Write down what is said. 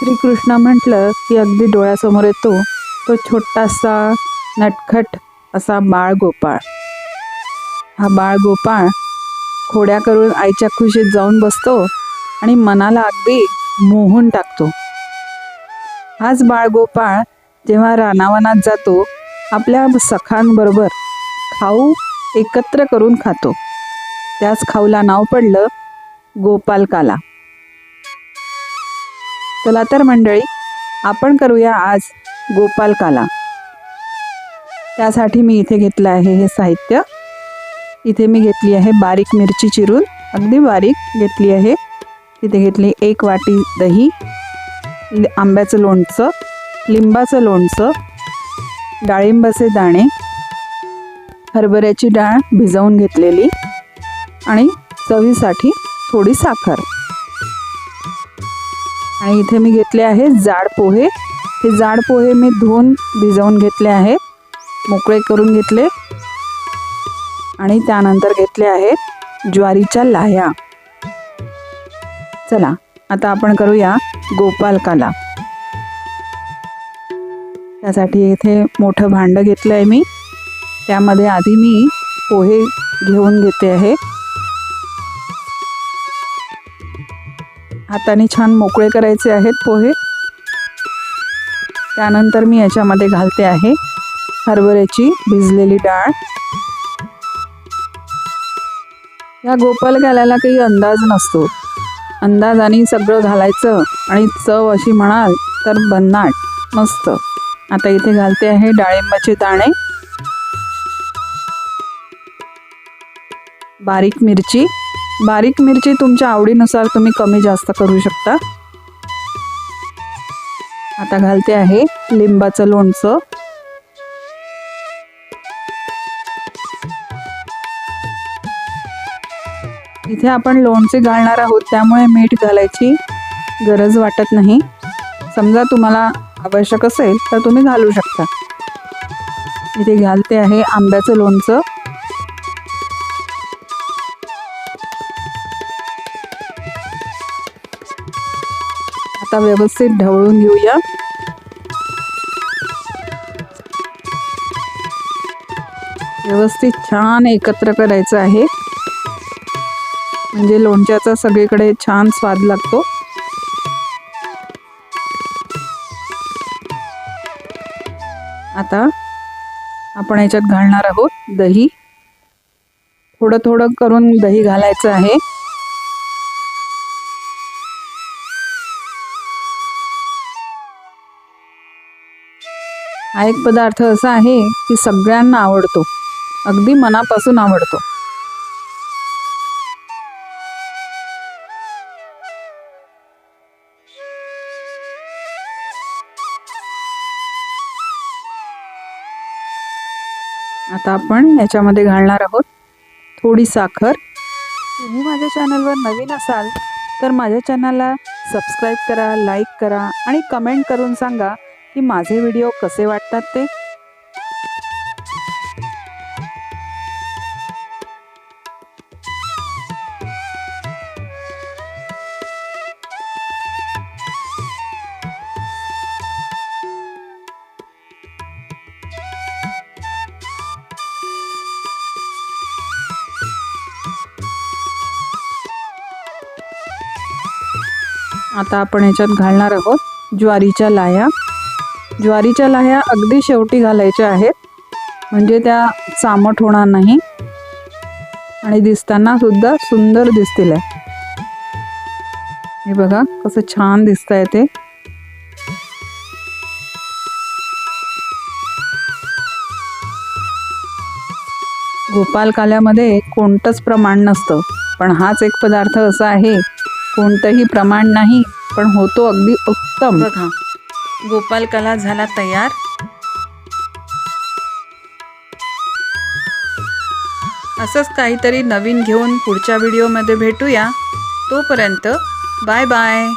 श्रीकृष्ण म्हटलं की अगदी डोळ्यासमोर येतो तो छोटासा नटखट असा बाळ गोपाळ हा बाळ गोपाळ खोड्या करून आईच्या खुशीत जाऊन बसतो आणि मनाला अगदी मोहून टाकतो. हाच बाळ गोपाळ जेव्हा रानावनात जातो आपल्या सखांबरोबर खाऊ एकत्र करून खातो. त्याच खाऊला नाव पडलं गोपालकाला. चला तर मंडळी आपण करूया आज गोपालकाला त्यासाठी मी इथे घेतलं आहे हे साहित्य. इथे मी घेतली आहे बारीक मिरची चिरून अगदी बारीक घेतली आहे. तिथे घेतली एक वाटी दही आंब्याचं लोणचं लिंबाचं लोणचं डाळिंबाचे दाणे हरभऱ्याची डाळ भिजवून घेतलेली आणि चवीसाठी थोडी साखर. आणि इथे मी घेतले आहे जाड पोहे. हे जाड पोहे मी धुवून भिजवून घेतले आहेत मोकळे करून घेतले. आणि त्यानंतर घेतले आहेत ज्वारीच्या लाह्या. चला आता आपण करूया गोपालकाला. त्यासाठी इथे मोठं भांडं घेतलं आहे मी. त्यामध्ये आधी मी पोहे घेऊन घेते आहे. हाताने छान मोकळे करायचे आहेत पोहे. त्यानंतर मी याच्यामध्ये घालते आहे हरभऱ्याची भिजलेली डाळ. या गोपाल घालायला काही अंदाज नसतो. अंदाजाने सगळं घालायचं आणि चव अशी म्हणाल तर भन्नाट मस्त. आता इथे घालते आहे डाळिंबाचे दाणे. बारीक मिरची. बारीक मिरची तुमच्या आवडीनुसार तुम्ही कमी जास्त करू शकता. आता घालते आहे लिंबाचं लोणचं. इथे आपण लोणचे घालणार आहोत त्यामुळे मीठ घालायची गरज वाटत नाही. समजा तुम्हाला आवश्यक असेल तर तुम्ही घालू शकता. इथे घालते आहे आंब्याचं लोणचं. आता व्यवस्थित ढवळून घेऊया. व्यवस्थित छान एकत्र करायचं आहे. म्हणजे लोणच्याचा सगळीकडे छान स्वाद लागतो. आता आपण याच्यात घालणार आहोत दही. थोडं थोडं करून दही घालायचं आहे. हा एक पदार्थ असा आहे की सगळ्यांना आवडतो. अगदी मनापासून आवडतो. आता आपण याच्यामध्ये घालणार आहोत थोडी साखर. तुम्ही माझ्या चॅनलवर नवीन असाल तर माझ्या चॅनलला सबस्क्राईब करा लाईक करा आणि कमेंट करून सांगा की माझे व्हिडिओ कसे वाटतात ते? आता आपण याच्यात घालणार आहोत ज्वारीच्या लाया. ज्वारीच्या लाह्या अगदी शेवटी घालायच्या आहेत. म्हणजे त्या चामट होणार नाही. आणि दिसताना सुद्धा सुंदर दिसतील आहे. हे बघा कसं छान दिसत आहे ते. गोपाल काल्यामध्ये कोणतंच प्रमाण नसतं. पण हाच एक पदार्थ असा आहे कोणतंही प्रमाण नाही पण होतो अगदी उत्तम. गोपालकला गोपाल कला झाला तयार. असंच काहीतरी नवीन घेऊन पुढच्या व्हिडिओमध्ये भेटूया. तोपर्यंत बाय बाय